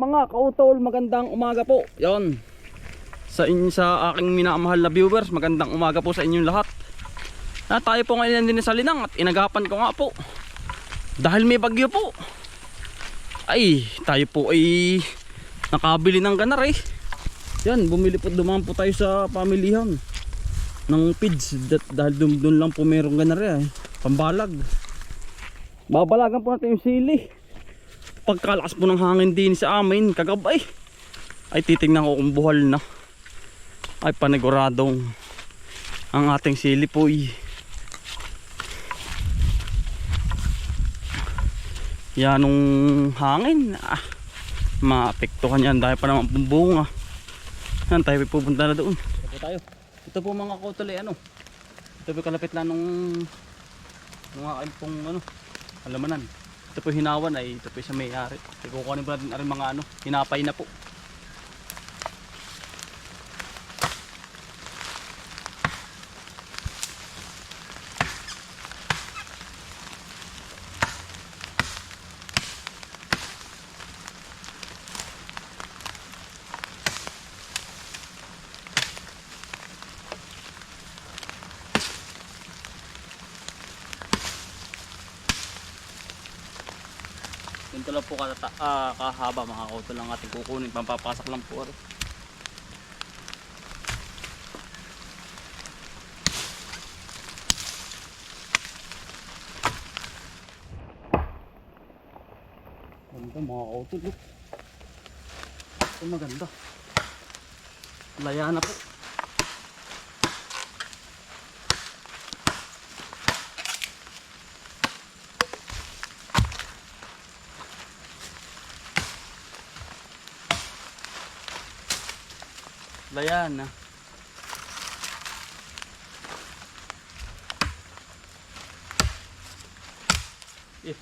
mga kautol? Magandang umaga po. Yon. Sa in sa aking minamahal na viewers, magandang umaga po sa inyong lahat. Na tayo po ngayon din sa Linang at inagapan ko nga po. Dahil may bagyo po. Ay, tayo po ay nakabili ng ganar eh. Yan, bumili po dumaan po tayo sa pamilihan ng pids dahil dun, dun lang po merong ganar eh. Pambalag. Babalagan po natin yung sili pagkalakas po ng hangin din sa amin kagabay. Ay titingnan ko kung buhal na. Ay paniguradong ang ating silipoy. Yan nung hangin. Ah, maapektuhan yan. Dahil pa naman bumbunga yan tayo pupunta na doon. Ito tayo. Ito po mga kotole ano? Ito po kalapit lang nung mga pong ano alamanan ito po hinawan ay ito po sa may-ari. Kukunin po natin rin mga ano, hinapay na po. Ganito lang po katata, ah, kahaba mga kauto lang ating kukunin. Pampapasak lang po. Ari. Ganda mga kauto. Look. Ito maganda. Laya na po. Laya na. Eh.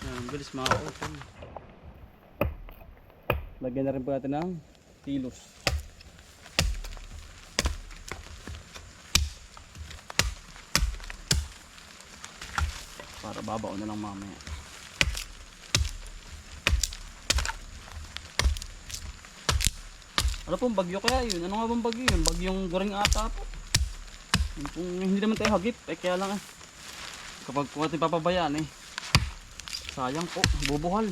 Yan, ang bilis mga open. Lagyan na rin po natin ng kilos. Para babaon na lang mamaya. Ano pong bagyo kaya yun? Ano nga bang bagyo yun? Bagyong goring ata po. Yung pong hindi naman tayo hagip, eh kaya lang eh. Kapag kung ating papabayaan eh. Sayang po, bubuhal.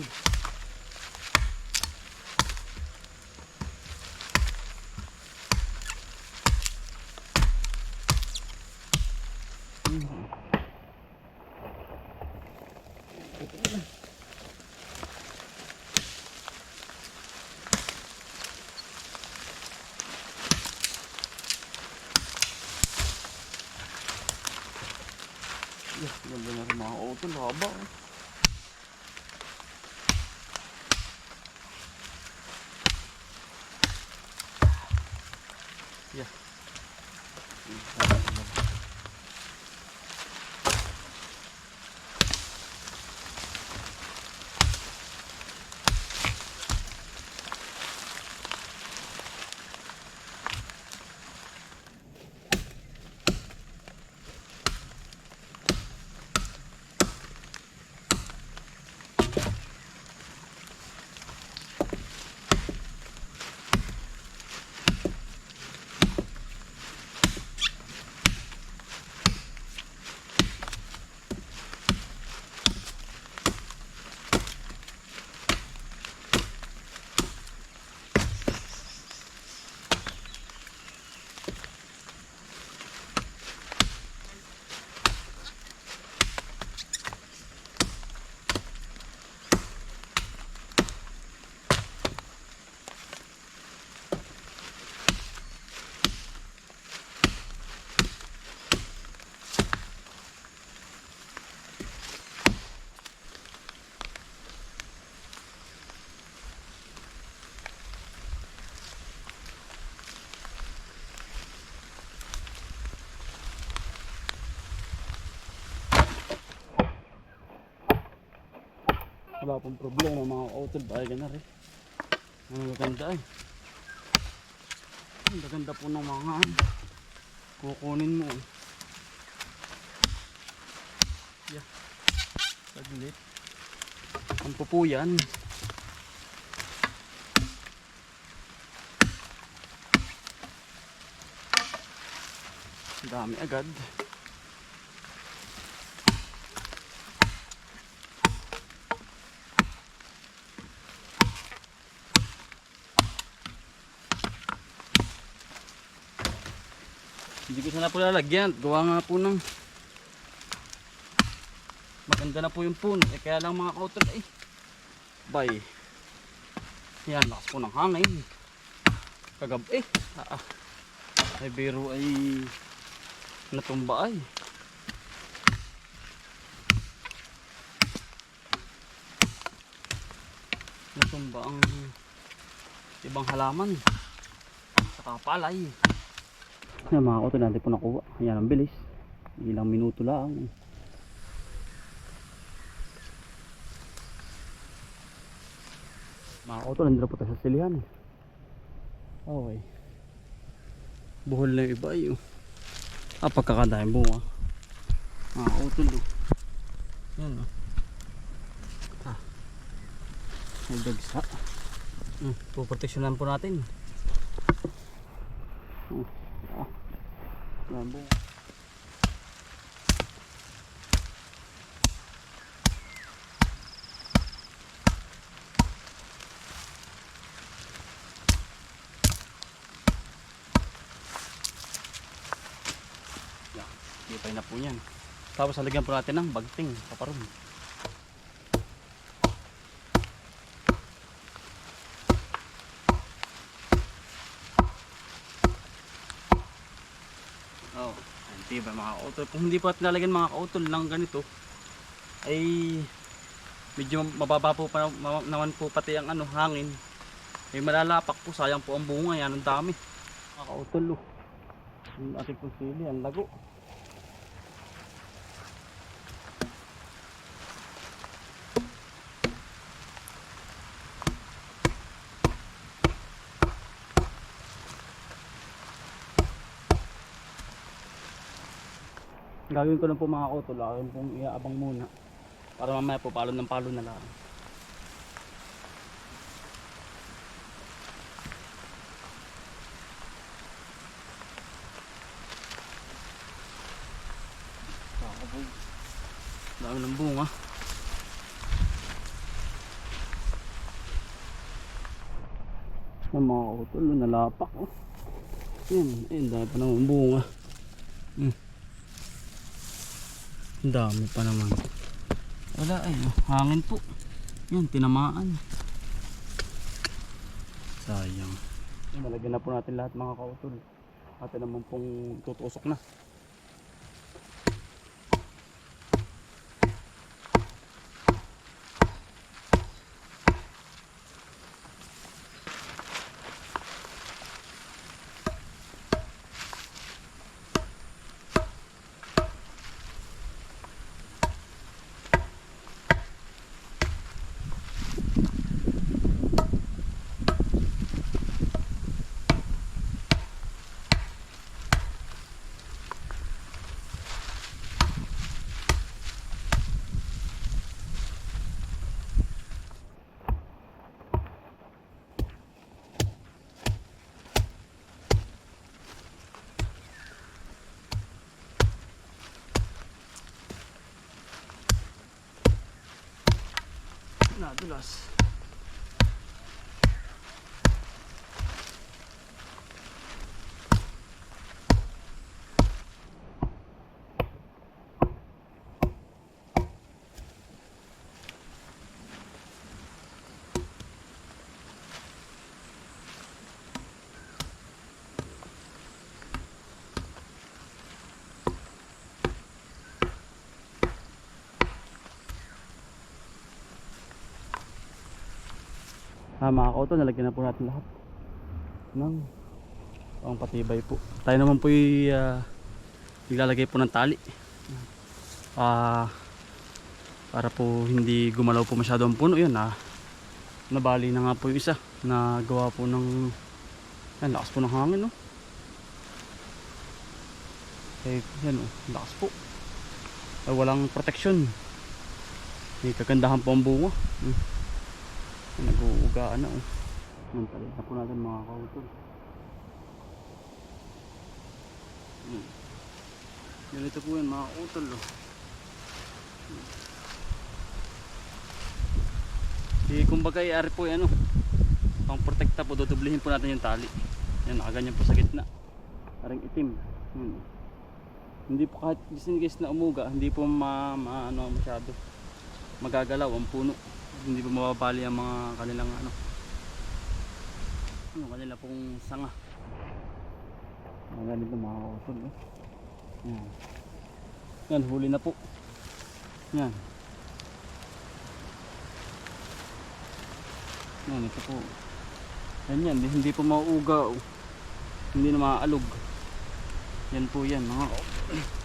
Yeah, ganda na rin mga utol, haba. eh. Wala pong problema mga kautol. Bahay ka na rin. Ang maganda eh. Ang ganda po ng mga ano. kukunin mo. eh. Yeah. Saglit. Ang pupo yan. Ang Dami agad. Hindi ko sana po lalagyan. Gawa nga po ng maganda na po yung puno. Eh kaya lang mga kautol eh. Bay. Yan, lakas po ng hangin. Kagab eh. Ah, ah. Ay biro ay natumba ay. Natumba ang ibang halaman. Saka palay. Yan mga auto natin po nakuha. Ayan ang bilis. Ilang minuto lang. Mga auto nandito po tayo sa silihan. eh. Okay. Buhol na yung iba eh. oh. Ah, pagkakadahing bunga. Mga auto do. Yan oh. Ah. May dagsa. Hmm, puproteksyonan po natin. Hmm. Ah. Yan. Hipay na po yan. Tapos halagyan po natin ng bagting. Paparoon. Oh, hindi ba mga kautol? Kung hindi po natin lalagyan mga kautol ng ganito, ay medyo mababa po pa ma- naman po pati ang ano, hangin. Ay malalapak po, sayang po ang bunga yan, ang dami. Mga kautol, oh. Ang ating pong sili, ang lago. Gagawin ko lang po mga kautol, akin pong iaabang muna. Para mamaya po palo ng palo na lang. Dami ng bunga. Yan mga kautol, nalapak oh. Yan, ayun, dami pa naman bunga. Hmm. Ang dami pa naman. Wala ay, oh, hangin po. Yan, tinamaan. Sayang. Yan, malagyan na po natin lahat mga kautol. Atin naman pong tutusok na. Nadulas. Ah, mga kauto, nalagyan na po natin lahat. Ng pang patibay po. Tayo naman po yung uh, naglalagay po ng tali. Ah, para po hindi gumalaw po masyado ang puno. Yun ah nabali na nga po yung isa. Na gawa po ng yan lakas po ng hangin no? Eh yan oh lakas po. Ay walang protection may kagandahan po ang bunga. Hmm. Nag-uugaan na oh Mantalit na po natin mga kautol hmm. ganito po yan mga kautol oh. Di kumbaga i-ari po yan ano. Pang protekta po dudublihin po natin yung tali. Yan nakaganyan po sa gitna. Parang itim. Hmm. Hindi po kahit case na umuga, hindi po ma, ma ano masyado magagalaw ang puno. Hindi po mababali ang mga kanilang ano. Ano kanila pong sanga. Mga ganito mga kausod eh. Yan. Yan, huli na po. Yan. Yan, ito po. Yan yan, hindi po mauuga. oh. Hindi na maaalog. Yan po yan, mga Lasang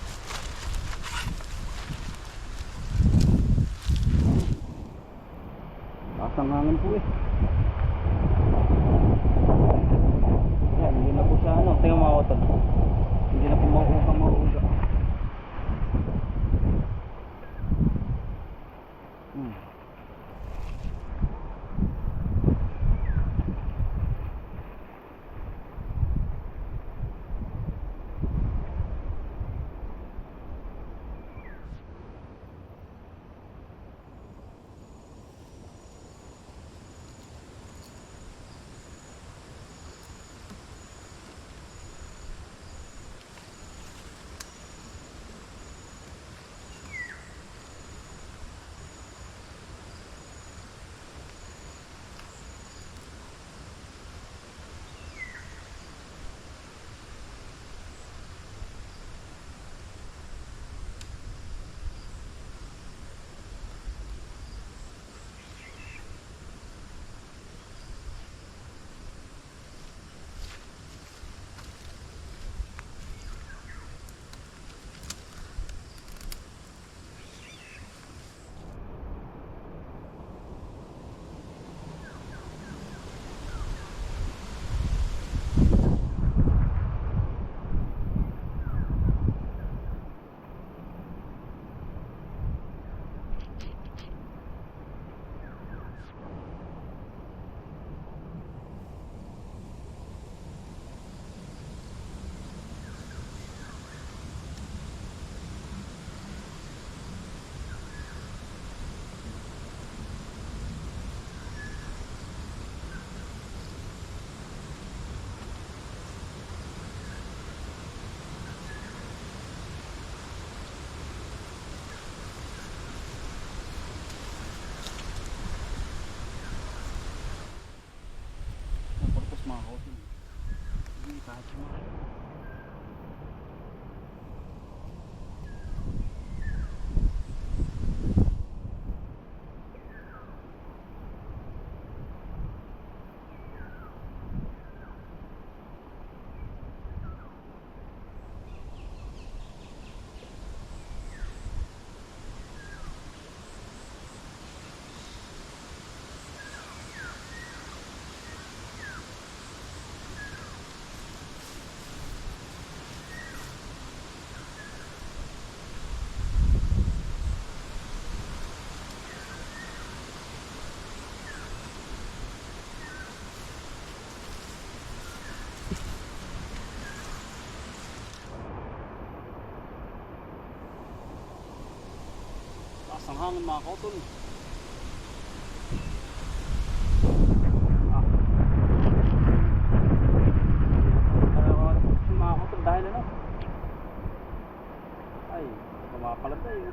tayo.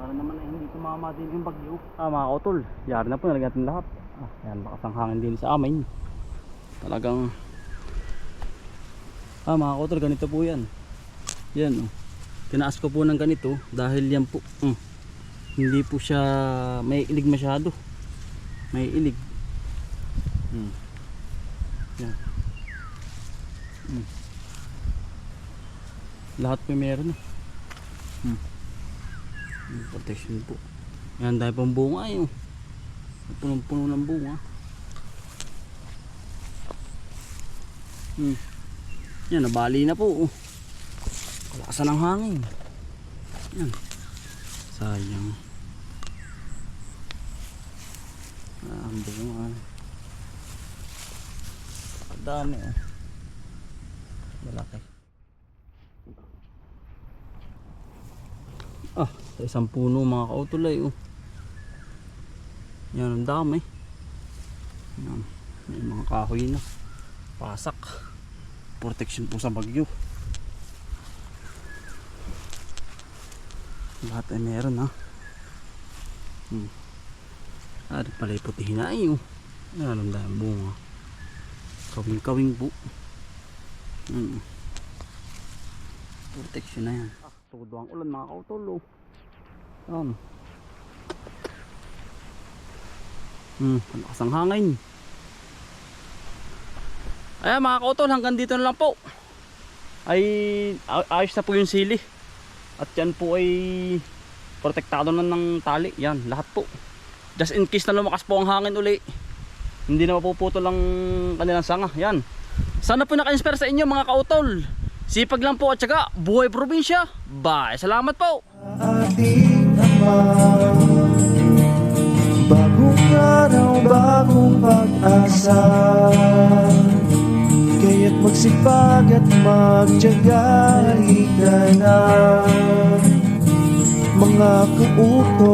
Para naman ay hindi tumama din yung bagyo. Ah mga kautol, yari na po nalagyan natin lahat. Ah, yan, lakas ang hangin din sa amin. Talagang Ah mga kautol, ganito po yan. Yan oh tinaas ko po ng ganito dahil yan po mm, hindi po siya may ilig masyado may ilig mm. yan mm. lahat po meron eh. Yung Protection po. Yan dahil pang bunga eh. oh. Punong-puno ng bunga. Hmm. Yan, nabali na po. Oh. Kalakasan ng hangin. Yan. Sayang. Ah, ang bunga. Ang dami oh. Malaki. Ah, sa isang puno mga kautulay oh. Yan ang dami. Yan. May mga kahoy na. Pasak. Protection po sa bagyo. Lahat ay meron ha. Hmm. Ah, di pala iputihin na ay oh. Yan ang dami bunga. Kawing-kawing po. Hmm. Protection na yan. Ah, todo ang ulan mga kautol oh. Yan. Hmm, ang lakas ng hangin. Ayan mga kautol, hanggang dito na lang po. Ay- ayos na po yung sili. At yan po ay protektado na ng tali. Yan, lahat po. Just in case na lumakas po ang hangin uli. Hindi na mapuputol ang kanilang sanga. Yan. Sana po naka-inspire sa inyo mga kautol. Sipag lang po at saka buhay probinsya. Bye. Salamat po. Bagong araw, bagong pag-asa magsipag at magtyaga Halika na. Mga kauto